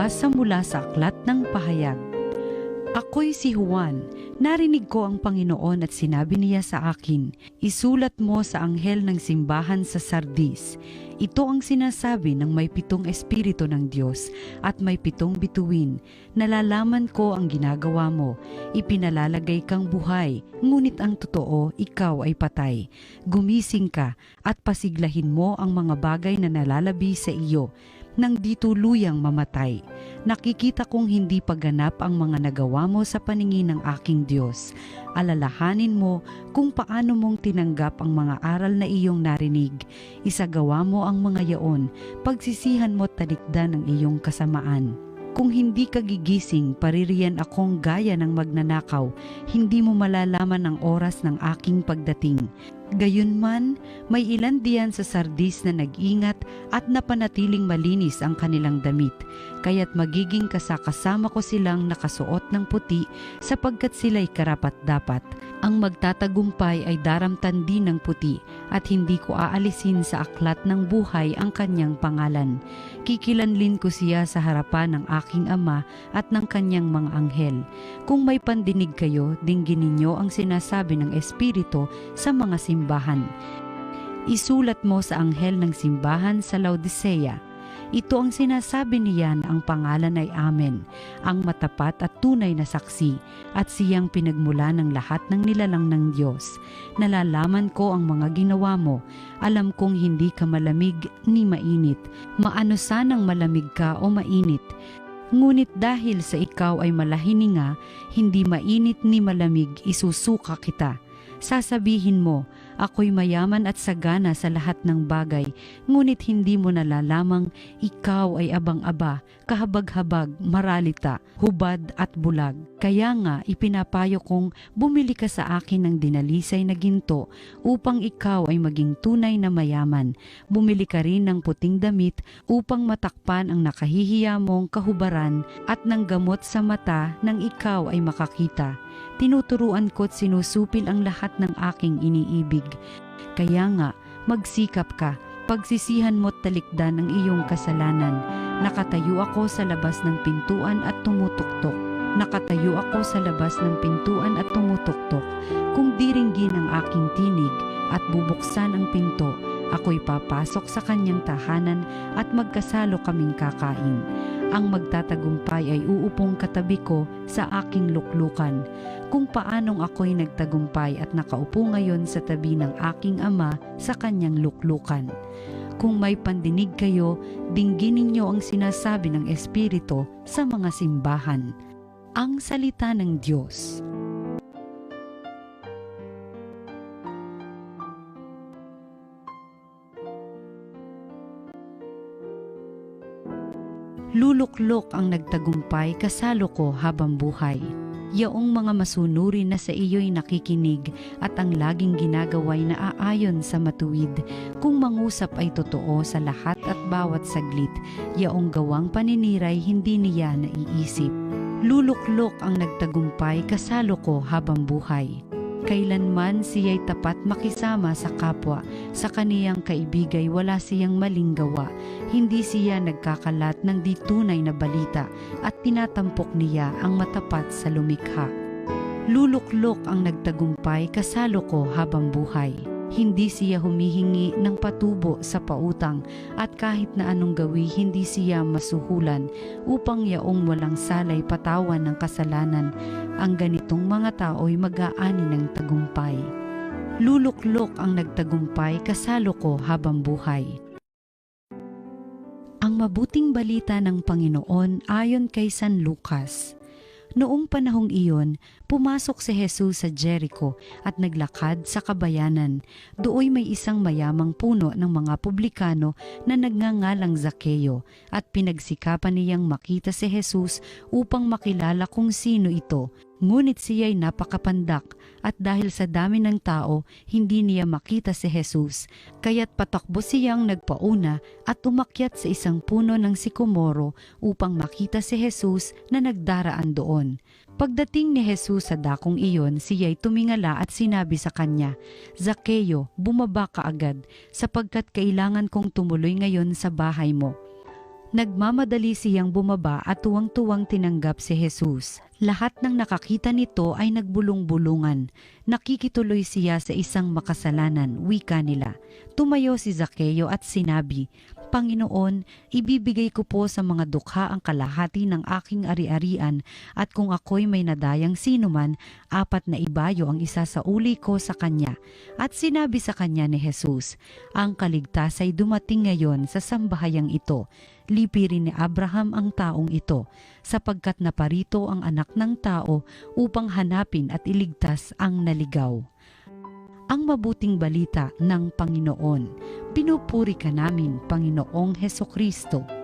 Pagbasa mula sa aklat ng pahayag. Ako'y si Juan. Narinig ko ang Panginoon at sinabi niya sa akin, Isulat mo sa anghel ng simbahan sa Sardis. Ito ang sinasabi ng may pitong espiritu ng Diyos at may pitong bituin. Nalalaman ko ang ginagawa mo. Ipinalalagay kang buhay, ngunit ang totoo, ikaw ay patay. Gumising ka at pasiglahin mo ang mga bagay na nalalabi sa iyo nang di tuluyang mamatay. Nakikita kong hindi pagganap ang mga nagawa mo sa paningin ng aking Diyos. Alalahanin mo kung paano mong tinanggap ang mga aral na iyong narinig. Isagawa mo ang mga yaon, pagsisihan mo talikdan ang iyong kasamaan. Kung hindi ka gigising, paririyan akong gaya ng magnanakaw, hindi mo malalaman ang oras ng aking pagdating. Gayunman, may ilan diyan sa sardis na nag-ingat at napanatiling malinis ang kanilang damit, kaya't magiging kasakasama ko silang nakasuot ng puti sapagkat sila'y karapat-dapat. Ang magtatagumpay ay daramtan din ng puti at hindi ko aalisin sa aklat ng buhay ang kanyang pangalan. Kikilanlin ko siya sa harapan ng aking ama at ng kanyang mga anghel. Kung may pandinig kayo, dinggin ninyo ang sinasabi ng Espiritu sa mga simbahan. Isulat mo sa anghel ng simbahan sa Laodicea. Ito ang sinasabi niya na ang pangalan ay Amen, ang matapat at tunay na saksi, at siyang pinagmula ng lahat ng nilalang ng Diyos. Nalalaman ko ang mga ginawa mo, alam kong hindi ka malamig ni mainit, maano sanang malamig ka o mainit. Ngunit dahil sa ikaw ay malahininga, hindi mainit ni malamig, isusuka kita. Sasabihin mo, ako'y mayaman at sagana sa lahat ng bagay, ngunit hindi mo nalalamang ikaw ay abang-aba, kahabag-habag, maralita, hubad at bulag. Kaya nga ipinapayo kong bumili ka sa akin ng dinalisay na ginto upang ikaw ay maging tunay na mayaman. Bumili ka rin ng puting damit upang matakpan ang nakahihiya mong kahubaran at ng gamot sa mata nang ikaw ay makakita tinuturuan ko't sinusupil ang lahat ng aking iniibig. Kaya nga, magsikap ka, pagsisihan mo't talikdan ang iyong kasalanan. Nakatayo ako sa labas ng pintuan at tumutuktok. Nakatayo ako sa labas ng pintuan at tumutuktok. Kung diringgin ang aking tinig at bubuksan ang pinto, ako'y papasok sa kanyang tahanan at magkasalo kaming kakain. Ang magtatagumpay ay uupong katabi ko sa aking luklukan. Kung paanong ako'y nagtagumpay at nakaupo ngayon sa tabi ng aking ama sa kanyang luklukan. Kung may pandinig kayo, dinggin ninyo ang sinasabi ng Espiritu sa mga simbahan. Ang Salita ng Diyos. Luluklok ang nagtagumpay kasalo ko habang buhay. Yaong mga masunuri na sa iyo'y nakikinig at ang laging ginagaway na aayon sa matuwid. Kung mangusap ay totoo sa lahat at bawat saglit, yaong gawang paninira'y hindi niya naiisip. Luluklok ang nagtagumpay kasalo ko habang buhay. Kailanman siya'y tapat makisama sa kapwa, sa kaniyang kaibigay wala siyang maling gawa. Hindi siya nagkakalat ng di tunay na balita at tinatampok niya ang matapat sa lumikha. Luluklok ang nagtagumpay kasalo ko habang buhay. Hindi siya humihingi ng patubo sa pautang at kahit na anong gawi hindi siya masuhulan upang yaong walang salay patawan ng kasalanan. Ang ganitong mga tao'y mag-aani ng tagumpay. Luluklok ang nagtagumpay kasalo ko habang buhay. Ang mabuting balita ng Panginoon ayon kay San Lucas. Noong panahong iyon, pumasok si Jesus sa Jericho at naglakad sa kabayanan. Dooy may isang mayamang puno ng mga publikano na nagngangalang Zakeo at pinagsikapan niyang makita si Jesus upang makilala kung sino ito. Ngunit siya'y napakapandak at dahil sa dami ng tao, hindi niya makita si Jesus. Kaya't patakbo siyang nagpauna at umakyat sa isang puno ng sikomoro upang makita si Jesus na nagdaraan doon. Pagdating ni Jesus sa dakong iyon, siya'y tumingala at sinabi sa kanya, Zakeo, bumaba ka agad, sapagkat kailangan kong tumuloy ngayon sa bahay mo. Nagmamadali siyang bumaba at tuwang-tuwang tinanggap si Jesus. Lahat ng nakakita nito ay nagbulong-bulungan. Nakikituloy siya sa isang makasalanan, wika nila. Tumayo si Zakeo at sinabi, Panginoon, ibibigay ko po sa mga dukha ang kalahati ng aking ari-arian at kung ako'y may nadayang sinuman, apat na ibayo ang isa sa uli ko sa kanya. At sinabi sa kanya ni Jesus, ang kaligtas ay dumating ngayon sa sambahayang ito. Lipirin ni Abraham ang taong ito, sapagkat naparito ang anak ng tao upang hanapin at iligtas ang naligaw ang mabuting balita ng Panginoon. Pinupuri ka namin, Panginoong Heso Kristo.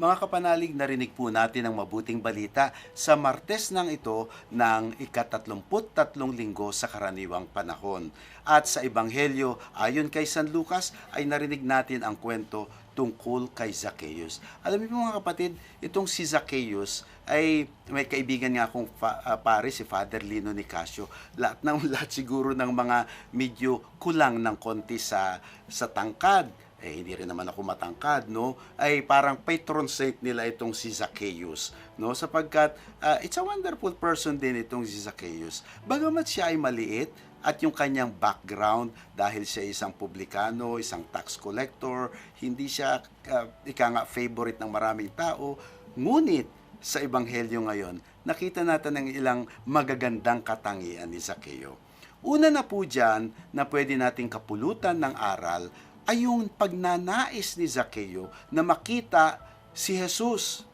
Mga kapanalig, narinig po natin ang mabuting balita sa Martes ng ito ng ikatatlumput-tatlong linggo sa karaniwang panahon. At sa Ebanghelyo, ayon kay San Lucas, ay narinig natin ang kwento tungkol kay Zacchaeus. Alam niyo mga kapatid, itong si Zacchaeus ay may kaibigan nga akong fa- uh, pare, si Father Lino Nicasio. Lahat ng lahat siguro ng mga medyo kulang ng konti sa sa tangkad eh hindi rin naman ako matangkad, no? Ay parang patron saint nila itong si Zacchaeus, no? Sapagkat uh, it's a wonderful person din itong si Zacchaeus. Bagamat siya ay maliit at yung kanyang background dahil siya isang publikano, isang tax collector, hindi siya uh, ika nga favorite ng maraming tao, ngunit sa ebanghelyo ngayon, nakita natin ang ilang magagandang katangian ni Zacchaeus. Una na po dyan na pwede nating kapulutan ng aral ay yung pagnanais ni Zacchaeus na makita si Jesus.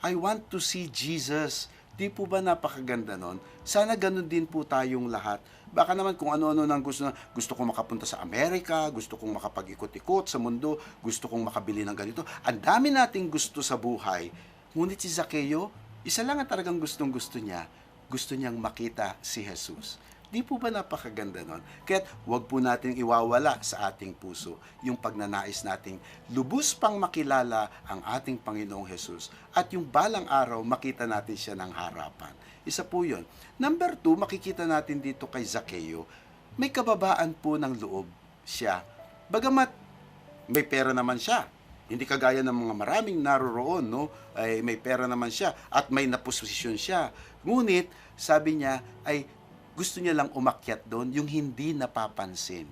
I want to see Jesus. Di po ba napakaganda nun? Sana ganun din po tayong lahat. Baka naman kung ano-ano nang gusto na, gusto kong makapunta sa Amerika, gusto kong makapag-ikot-ikot sa mundo, gusto kong makabili ng ganito. Ang dami nating gusto sa buhay. Ngunit si Zacchaeus, isa lang ang talagang gustong gusto niya. Gusto niyang makita si Jesus. Di po ba napakaganda nun? Kaya wag po natin iwawala sa ating puso yung pagnanais nating lubos pang makilala ang ating Panginoong Jesus at yung balang araw makita natin siya ng harapan. Isa po yun. Number two, makikita natin dito kay Zacchaeus, may kababaan po ng loob siya. Bagamat may pera naman siya, hindi kagaya ng mga maraming naroroon, no? Ay may pera naman siya at may naposisyon siya. Ngunit, sabi niya, ay gusto niya lang umakyat doon, yung hindi napapansin.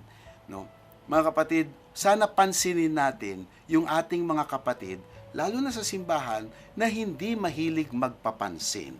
No? Mga kapatid, sana pansinin natin yung ating mga kapatid, lalo na sa simbahan, na hindi mahilig magpapansin.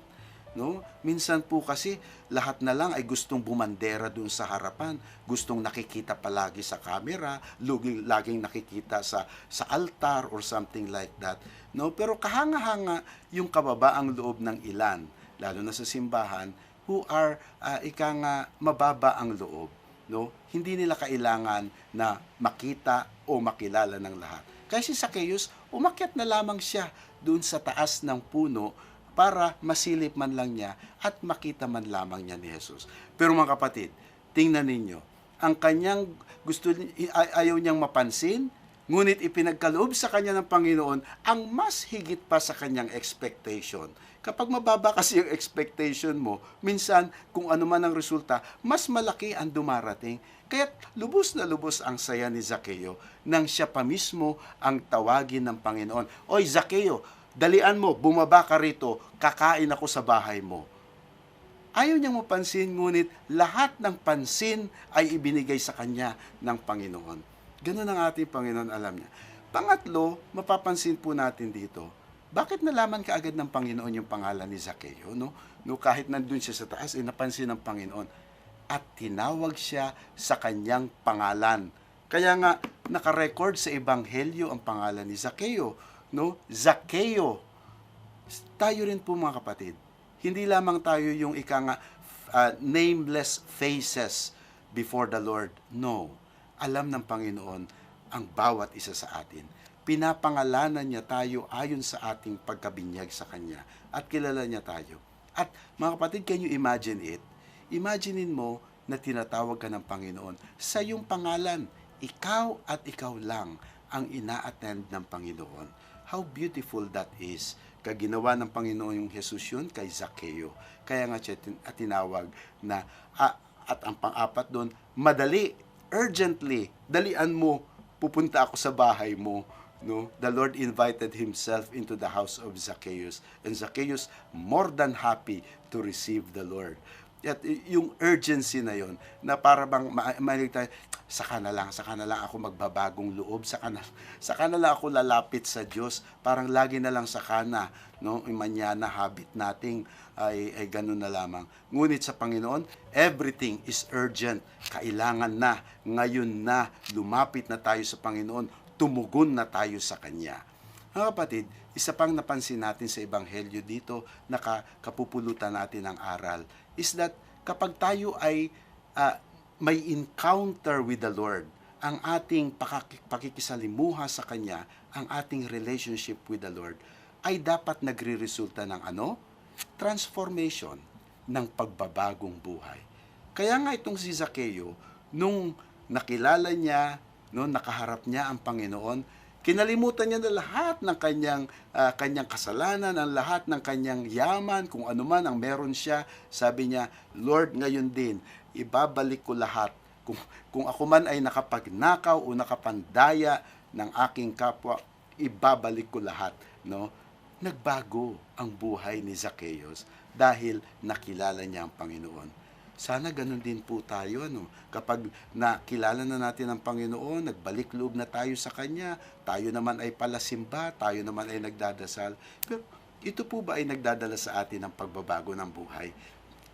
No? Minsan po kasi lahat na lang ay gustong bumandera doon sa harapan, gustong nakikita palagi sa camera, laging, laging nakikita sa sa altar or something like that. No? Pero kahanga-hanga yung kababaang loob ng ilan, lalo na sa simbahan, who are uh, ika nga mababa ang loob no? Hindi nila kailangan na makita o makilala ng lahat. Kasi si Zacchaeus umakyat na lamang siya doon sa taas ng puno para masilip man lang niya at makita man lamang niya ni Jesus. Pero mga kapatid tingnan ninyo ang kanyang gusto ay, ayaw niyang mapansin Ngunit ipinagkaloob sa kanya ng Panginoon ang mas higit pa sa kanyang expectation. Kapag mababa kasi yung expectation mo, minsan kung ano man ang resulta, mas malaki ang dumarating. Kaya lubos na lubos ang saya ni Zaccheo nang siya pa mismo ang tawagin ng Panginoon. Oy Zaccheo, dalian mo, bumaba ka rito, kakain ako sa bahay mo. Ayaw niyang mapansin, ngunit lahat ng pansin ay ibinigay sa kanya ng Panginoon. Ganun ang ating Panginoon alam niya. Pangatlo, mapapansin po natin dito, bakit nalaman kaagad ng Panginoon yung pangalan ni Zacchaeus? No? no kahit nandun siya sa taas, eh, napansin ng Panginoon. At tinawag siya sa kanyang pangalan. Kaya nga, nakarecord sa Ebanghelyo ang pangalan ni Zacchaeus. No? Zacchaeus. Tayo rin po mga kapatid. Hindi lamang tayo yung ika nga, uh, nameless faces before the Lord. No alam ng Panginoon ang bawat isa sa atin. Pinapangalanan niya tayo ayon sa ating pagkabinyag sa Kanya at kilala niya tayo. At mga kapatid, can you imagine it? Imaginein mo na tinatawag ka ng Panginoon sa iyong pangalan. Ikaw at ikaw lang ang ina-attend ng Panginoon. How beautiful that is. kaginawa ng Panginoon yung Jesus yun kay Zaccheo. Kaya nga siya tinawag na, ah, at ang pang-apat doon, madali, urgently, dalian mo, pupunta ako sa bahay mo. No? The Lord invited himself into the house of Zacchaeus. And Zacchaeus, more than happy to receive the Lord. At yung urgency na yon na para bang ma- mahilig tayo, saka na lang, saka na lang ako magbabagong loob, saka na, saka na lang ako lalapit sa Diyos. Parang lagi na lang saka na, no? Yung manyana habit nating ay, ay ganun na lamang. Ngunit sa Panginoon, everything is urgent. Kailangan na, ngayon na, lumapit na tayo sa Panginoon, tumugon na tayo sa Kanya. Mga kapatid, isa pang napansin natin sa Ebanghelyo dito na ka- kapupulutan natin ng aral is that kapag tayo ay ah, may encounter with the Lord, ang ating pakikisalimuha sa Kanya, ang ating relationship with the Lord, ay dapat nagre-resulta ng ano? Transformation ng pagbabagong buhay. Kaya nga itong si Zaccheo, nung nakilala niya, no, nakaharap niya ang Panginoon, kinalimutan niya na lahat ng kanyang ah, kanyang kasalanan, ang lahat ng kanyang yaman, kung ano man ang meron siya. Sabi niya, Lord, ngayon din, ibabalik ko lahat. Kung, kung ako man ay nakapagnakaw o nakapandaya ng aking kapwa, ibabalik ko lahat. No? Nagbago ang buhay ni Zacchaeus dahil nakilala niya ang Panginoon. Sana ganun din po tayo ano. Kapag nakilala na natin ang Panginoon, nagbalik loob na tayo sa kanya, tayo naman ay palasimba, tayo naman ay nagdadasal. Pero ito po ba ay nagdadala sa atin ng pagbabago ng buhay?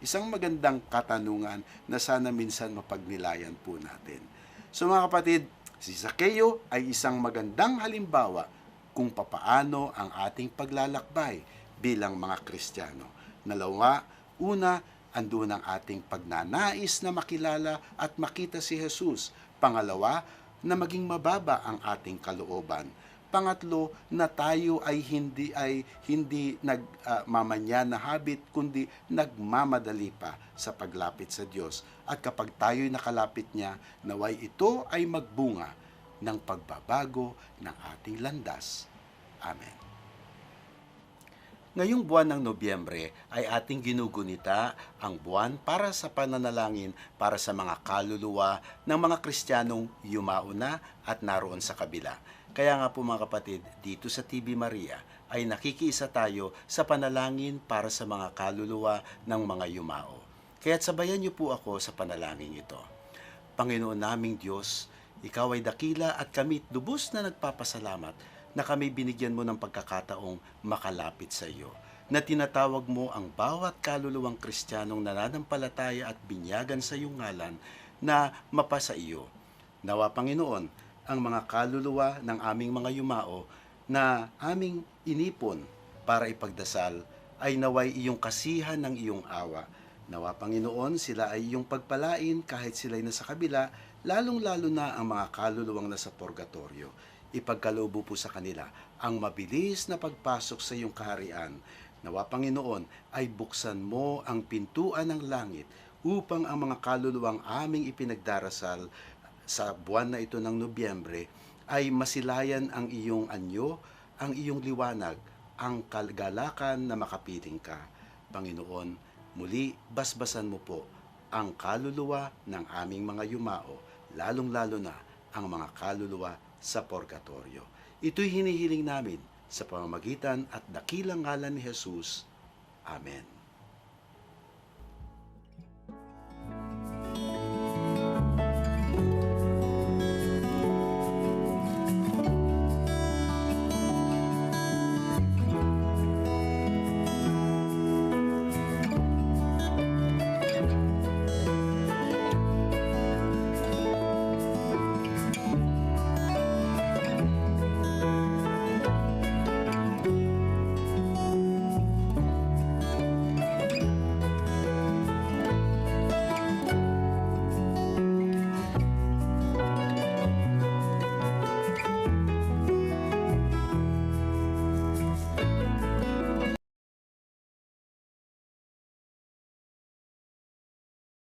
Isang magandang katanungan na sana minsan mapagnilayan po natin. So mga kapatid, si Zaccheo ay isang magandang halimbawa kung papaano ang ating paglalakbay bilang mga Kristiyano. Nalawa, una, andun ang ating pagnanais na makilala at makita si Jesus. Pangalawa, na maging mababa ang ating kalooban. Pangatlo, na tayo ay hindi ay hindi nagmamanya na habit kundi nagmamadali pa sa paglapit sa Diyos. At kapag tayo'y nakalapit niya, naway ito ay magbunga ng pagbabago ng ating landas. Amen. Ngayong buwan ng Nobyembre ay ating ginugunita ang buwan para sa pananalangin para sa mga kaluluwa ng mga Kristiyanong yumauna at naroon sa kabila. Kaya nga po mga kapatid, dito sa TV Maria ay nakikiisa tayo sa panalangin para sa mga kaluluwa ng mga yumao. Kaya't sabayan niyo po ako sa panalangin ito. Panginoon naming Diyos, Ikaw ay dakila at kami lubos na nagpapasalamat na kami binigyan mo ng pagkakataong makalapit sa iyo. Na tinatawag mo ang bawat kaluluwang kristyanong nananampalataya at binyagan sa iyong ngalan na mapasa iyo. Nawa Panginoon, ang mga kaluluwa ng aming mga yumao na aming inipon para ipagdasal ay naway iyong kasihan ng iyong awa. Nawa Panginoon, sila ay iyong pagpalain kahit sila'y nasa kabila, lalong-lalo na ang mga kaluluwang nasa purgatorio. Ipagkalubo po sa kanila ang mabilis na pagpasok sa iyong kaharian. Nawa Panginoon ay buksan mo ang pintuan ng langit upang ang mga kaluluwang aming ipinagdarasal sa buwan na ito ng Nobyembre ay masilayan ang iyong anyo, ang iyong liwanag, ang kagalakan na makapiling ka. Panginoon, muli basbasan mo po ang kaluluwa ng aming mga yumao, lalong-lalo na ang mga kaluluwa sa purgatorio. Ito'y hinihiling namin sa pamamagitan at dakilang ngalan ni Jesus. Amen.